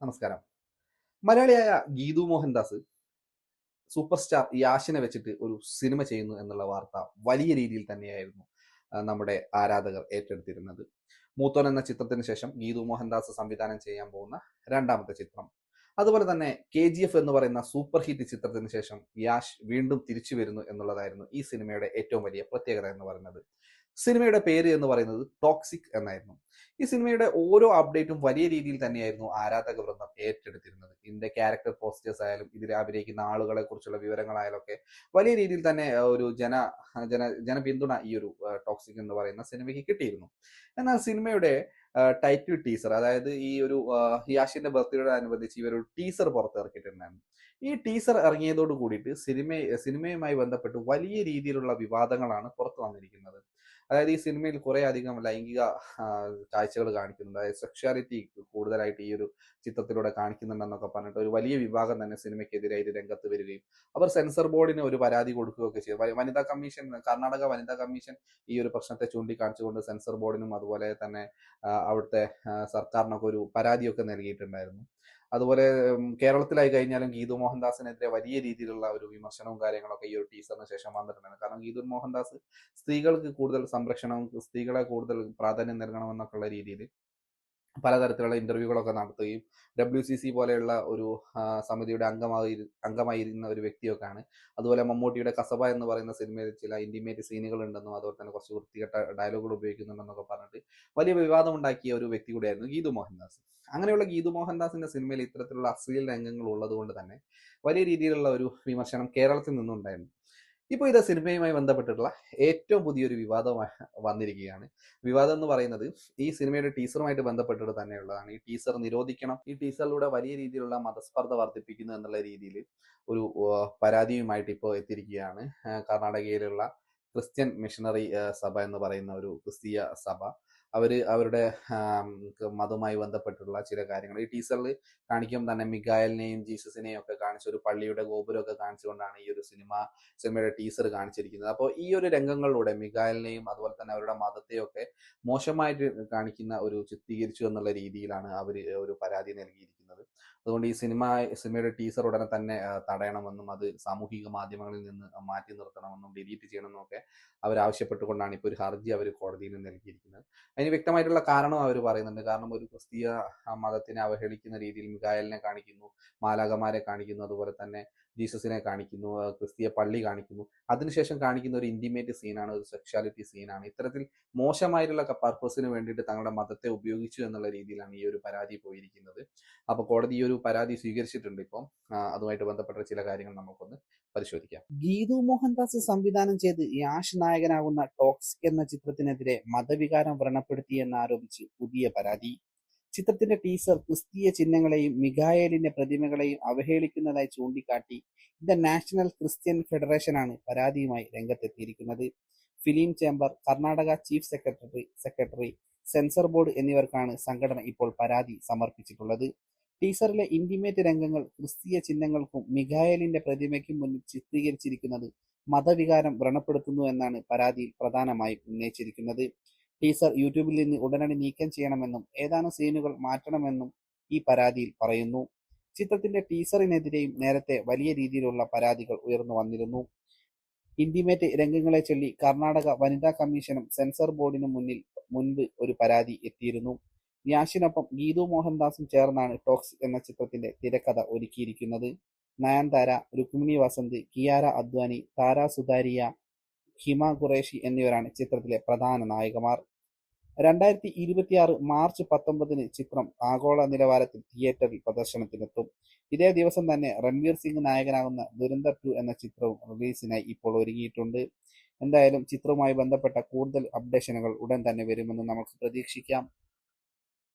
നമസ്കാരം. മലയാളിയായ Geethu Mohandas super star യാഷിനെ വെച്ചിട്ട് ഒരു സിനിമ ചെയ്യുന്നു എന്നുള്ള വാർത്ത വലിയ രീതിയിൽ തന്നെയായിരുന്നു നമ്മുടെ ആരാധകർ ഏറ്റെടുത്തിരുന്നത്. മൂത്തോൻ എന്ന ചിത്രത്തിന് ശേഷം ഗീതു മോഹൻദാസ് സംവിധാനം ചെയ്യാൻ പോകുന്ന രണ്ടാമത്തെ ചിത്രം. അതുപോലെ തന്നെ കെ ജി എഫ് എന്ന് പറയുന്ന സൂപ്പർ ഹിറ്റ് ചിത്രത്തിന് ശേഷം യാഷ് വീണ്ടും തിരിച്ചു വരുന്നു എന്നുള്ളതായിരുന്നു ഈ സിനിമയുടെ ഏറ്റവും വലിയ പ്രത്യേകത എന്ന് പറയുന്നത്. സിനിമയുടെ പേര് എന്ന് പറയുന്നത് ടോക്സിക് എന്നായിരുന്നു. ഈ സിനിമയുടെ ഓരോ അപ്ഡേറ്റും വലിയ രീതിയിൽ തന്നെയായിരുന്നു ആരാധക വൃന്ദം ഏറ്റെടുത്തിരുന്നത്. ഇതിന്റെ ക്യാരക്ടർ പോസ്റ്റേഴ്സ് ആയാലും ഇതിൽ അഭിനയിക്കുന്ന ആളുകളെ കുറിച്ചുള്ള വിവരങ്ങളായാലും ഒക്കെ വലിയ രീതിയിൽ തന്നെ ഒരു ജന ജന ജനപിന്തുണ ഈ ഒരു ടോക്സിക് എന്ന് പറയുന്ന സിനിമയ്ക്ക് കിട്ടിയിരുന്നു. എന്നാൽ സിനിമയുടെ ടൈറ്റിൽ ടീസർ അതായത് ഈ ഒരു ഹിയാഷിന്റെ യാഷിന്റെ ബർത്ത്ഡേ അനുബന്ധിച്ച് ഇവരൊരു ടീസർ പുറത്തിറക്കിയിട്ടുണ്ടായിരുന്നു. ഈ ടീസർ ഇറങ്ങിയതോട് കൂടിയിട്ട് സിനിമ സിനിമയുമായി ബന്ധപ്പെട്ട് വലിയ രീതിയിലുള്ള വിവാദങ്ങളാണ് പുറത്തു വന്നിരിക്കുന്നത്. അതായത് ഈ സിനിമയിൽ കുറെ അധികം ലൈംഗിക കാഴ്ചകൾ കാണിക്കുന്നുണ്ട്. അതായത് സെക്ഷുവാലിറ്റി കൂടുതലായിട്ട് ഈ ഒരു ചിത്രത്തിലൂടെ കാണിക്കുന്നുണ്ടെന്നൊക്കെ പറഞ്ഞിട്ട് ഒരു വലിയ വിഭാഗം തന്നെ സിനിമയ്ക്കെതിരായിട്ട് രംഗത്ത് വരികയും അവർ സെൻസർ ബോർഡിന് ഒരു പരാതി കൊടുക്കുകയൊക്കെ ചെയ്തു. വനിതാ കമ്മീഷൻ കർണാടക വനിതാ കമ്മീഷൻ ഈ ഒരു പ്രശ്നത്തെ ചൂണ്ടിക്കാണിച്ചുകൊണ്ട് സെൻസർ ബോർഡിനും അതുപോലെ തന്നെ അവിടുത്തെ സർക്കാരിനൊക്കെ ഒരു പരാതിയൊക്കെ നൽകിയിട്ടുണ്ടായിരുന്നു. അതുപോലെ കേരളത്തിലായി കഴിഞ്ഞാലും ഗീതു മോഹൻദാസിനെതിരെ വലിയ രീതിയിലുള്ള ഒരു വിമർശനവും കാര്യങ്ങളൊക്കെ ഈ ഒരു ടീസറിന് ശേഷം വന്നിട്ടുണ്ടായിരുന്നു. കാരണം ഗീതു മോഹൻദാസ് സ്ത്രീകൾക്ക് കൂടുതൽ സംരക്ഷണവും സ്ത്രീകളെ കൂടുതൽ പ്രാധാന്യം നൽകണമെന്നൊക്കെയുള്ള രീതിയിൽ പലതരത്തിലുള്ള ഇന്റർവ്യൂകളൊക്കെ നടത്തുകയും ഡബ്ല്യു സി സി പോലെയുള്ള ഒരു സമിതിയുടെ അംഗമായി അംഗമായിരുന്ന ഒരു വ്യക്തിയൊക്കെയാണ്. അതുപോലെ മമ്മൂട്ടിയുടെ കസബ എന്ന് പറയുന്ന സിനിമയിൽ ചില ഇന്റിമേറ്റ് സീനുകൾ ഉണ്ടെന്നും അതുപോലെ തന്നെ കുറച്ച് വൃത്തികെട്ട ഡയലോഗുകൾ ഉപയോഗിക്കുന്നുണ്ടെന്നൊക്കെ പറഞ്ഞിട്ട് വലിയ വിവാദം ഉണ്ടാക്കിയ ഒരു വ്യക്തി കൂടിയായിരുന്നു ഗീതു മോഹൻദാസ്. അങ്ങനെയുള്ള ഗീതു മോഹൻദാസിന്റെ സിനിമയിൽ ഇത്തരത്തിലുള്ള അശ്ലീല രംഗങ്ങൾ ഉള്ളത് കൊണ്ട് തന്നെ വലിയ രീതിയിലുള്ള ഒരു വിമർശനം കേരളത്തിൽ നിന്നുണ്ടായിരുന്നു. ഇപ്പോൾ ഇത് സിനിമയുമായി ബന്ധപ്പെട്ടിട്ടുള്ള ഏറ്റവും പുതിയൊരു വിവാദം വന്നിരിക്കുകയാണ്. വിവാദം എന്ന് പറയുന്നത് ഈ സിനിമയുടെ ടീസറുമായിട്ട് ബന്ധപ്പെട്ടിട്ട് തന്നെയുള്ളതാണ്. ഈ ടീസർ നിരോധിക്കണം ഈ ടീസറിലൂടെ വലിയ രീതിയിലുള്ള മതസ്പർദ്ധ വർദ്ധിപ്പിക്കുന്നു എന്നുള്ള രീതിയിൽ ഒരു പരാതിയുമായിട്ട് ഇപ്പോൾ എത്തിയിരിക്കുകയാണ് കർണാടകയിലുള്ള ക്രിസ്ത്യൻ മിഷണറി സഭ എന്ന് പറയുന്ന ഒരു ക്രിസ്തീയ സഭ. അവർ അവരുടെ മതവുമായി ബന്ധപ്പെട്ടുള്ള ചില കാര്യങ്ങൾ. ഈ ടീസറിൽ കാണിക്കുമ്പോൾ തന്നെ മിഗായലിനെയും ജീസസിനെയും ഒക്കെ കാണിച്ച ഒരു പള്ളിയുടെ ഗോപുരമൊക്കെ കാണിച്ചുകൊണ്ടാണ് ഈ ഒരു സിനിമ സിനിമയുടെ ടീസർ കാണിച്ചിരിക്കുന്നത്. അപ്പോൾ ഈ ഒരു രംഗങ്ങളിലൂടെ മിഗായലിനെയും അതുപോലെ തന്നെ അവരുടെ മതത്തെയൊക്കെ മോശമായിട്ട് കാണിക്കുന്ന ഒരു ചിത്രീകരിച്ചു എന്നുള്ള രീതിയിലാണ് അവർ ഒരു പരാതി നൽകിയിരിക്കുന്നത്. അതുകൊണ്ട് ഈ സിനിമ സിനിമയുടെ ടീസർ ഉടനെ തന്നെ തടയണമെന്നും അത് സാമൂഹിക മാധ്യമങ്ങളിൽ നിന്ന് മാറ്റി നിർത്തണമെന്നും ഡിലീറ്റ് ചെയ്യണമെന്നും ഒക്കെ അവർ ആവശ്യപ്പെട്ടുകൊണ്ടാണ് ഇപ്പോൾ ഒരു ഹർജി അവർ കോടതിയിൽ നൽകിയിരിക്കുന്നത്. അതിന് വ്യക്തമായിട്ടുള്ള കാരണം അവർ പറയുന്നുണ്ട്. കാരണം ഒരു ക്രിസ്തീയ മതത്തിനെ അവഹേളിക്കുന്ന രീതിയിൽ മികായലിനെ കാണിക്കുന്നു മാലാകമാരെ കാണിക്കുന്നു അതുപോലെ തന്നെ ജീസസിനെ കാണിക്കുന്നു ക്രിസ്തീയ പള്ളി കാണിക്കുന്നു. അതിനുശേഷം കാണിക്കുന്ന ഒരു ഇന്റിമേറ്റ് സീനാണ് ഒരു സെക്ഷാലിറ്റി സീനാണ് ഇത്തരത്തിൽ മോശമായിട്ടുള്ള പർപ്പസിന് വേണ്ടിയിട്ട് തങ്ങളുടെ മതത്തെ ഉപയോഗിച്ചു എന്നുള്ള രീതിയിലാണ് ഈ ഒരു പരാതി പോയിരിക്കുന്നത്. അപ്പോൾ കോടതി ഈ ഒരു പരാതി സ്വീകരിച്ചിട്ടുണ്ട് ഇപ്പം. അതുമായിട്ട് ബന്ധപ്പെട്ട ചില കാര്യങ്ങൾ നമുക്കൊന്ന് പരിശോധിക്കാം. ഗീതു മോഹൻദാസ് സംവിധാനം ചെയ്ത് യാഷ് നായകനാകുന്ന ടോക്സിക് എന്ന ചിത്രത്തിനെതിരെ മതവികാരം വ്രണപ്പെടുത്തിയെന്നാരോപിച്ച് പുതിയ പരാതി. ചിത്രത്തിന്റെ ടീസർ ക്രിസ്തീയ ചിഹ്നങ്ങളെയും മിഗായേലിന്റെ പ്രതിമകളെയും അവഹേളിക്കുന്നതായി ചൂണ്ടിക്കാട്ടി ദ നാഷണൽ ക്രിസ്ത്യൻ ഫെഡറേഷനാണ് പരാതിയുമായി രംഗത്തെത്തിയിരിക്കുന്നത്. Film chamber Karnataka chief secretary secretary censor board എന്നിവർക്കാണ് സംഘടന ഇപ്പോൾ പരാതി സമർപ്പിച്ചിട്ടുള്ളത്. ടീസറിലെ ഇന്റിമേറ്റ് രംഗങ്ങൾ ക്രിസ്തീയ ചിഹ്നങ്ങൾക്കും മിഗായലിന്റെ പ്രതിമയ്ക്കും മുന്നിൽ ചിത്രീകരിച്ചിരിക്കുന്നത് മതവികാരം വ്രണപ്പെടുത്തുന്നു എന്നാണ് പരാതിയിൽ പ്രധാനമായും ഉന്നയിച്ചിരിക്കുന്നത്. ടീസർ യൂട്യൂബിൽ നിന്ന് ഉടനടി നീക്കം ചെയ്യണമെന്നും ഏതാനും സീനുകൾ മാറ്റണമെന്നും ഈ പരാതിയിൽ പറയുന്നു. ചിത്രത്തിന്റെ ടീസറിനെതിരെയും നേരത്തെ വലിയ രീതിയിലുള്ള പരാതികൾ ഉയർന്നു വന്നിരുന്നു. ഇന്റിമേറ്റ് രംഗങ്ങളെ ചൊല്ലി കർണാടക വനിതാ കമ്മീഷനും സെൻസർ ബോർഡിനും മുന്നിൽ മുൻപ് ഒരു പരാതി എത്തിയിരുന്നു. യാഷിനൊപ്പം ഗീതു മോഹൻദാസും ചേർന്നാണ് ടോക്സ് എന്ന ചിത്രത്തിന്റെ തിരക്കഥ ഒരുക്കിയിരിക്കുന്നത്. നയൻതാര രുക്മിണി വസന്ത് കിയാര അദ്വാനി താര സുതാരിയ ഹിമ ഖുറേഷി എന്നിവരാണ് ചിത്രത്തിലെ പ്രധാന നായികമാർ രണ്ടായിരത്തി ഇരുപത്തിയാറ് മാർച്ച് പത്തൊമ്പതിന് ചിത്രം ആഗോള നിലവാരത്തിൽ തിയേറ്ററിൽ പ്രദർശനത്തിനെത്തും. ഇതേ ദിവസം തന്നെ രൺവീർ സിംഗ് നായകനാകുന്ന ദുരന്തർ ടു എന്ന ചിത്രവും റിലീസിനായി ഇപ്പോൾ ഒരുങ്ങിയിട്ടുണ്ട്. എന്തായാലും ചിത്രവുമായി ബന്ധപ്പെട്ട കൂടുതൽ അപ്ഡേഷനുകൾ ഉടൻ തന്നെ വരുമെന്ന് നമുക്ക് പ്രതീക്ഷിക്കാം.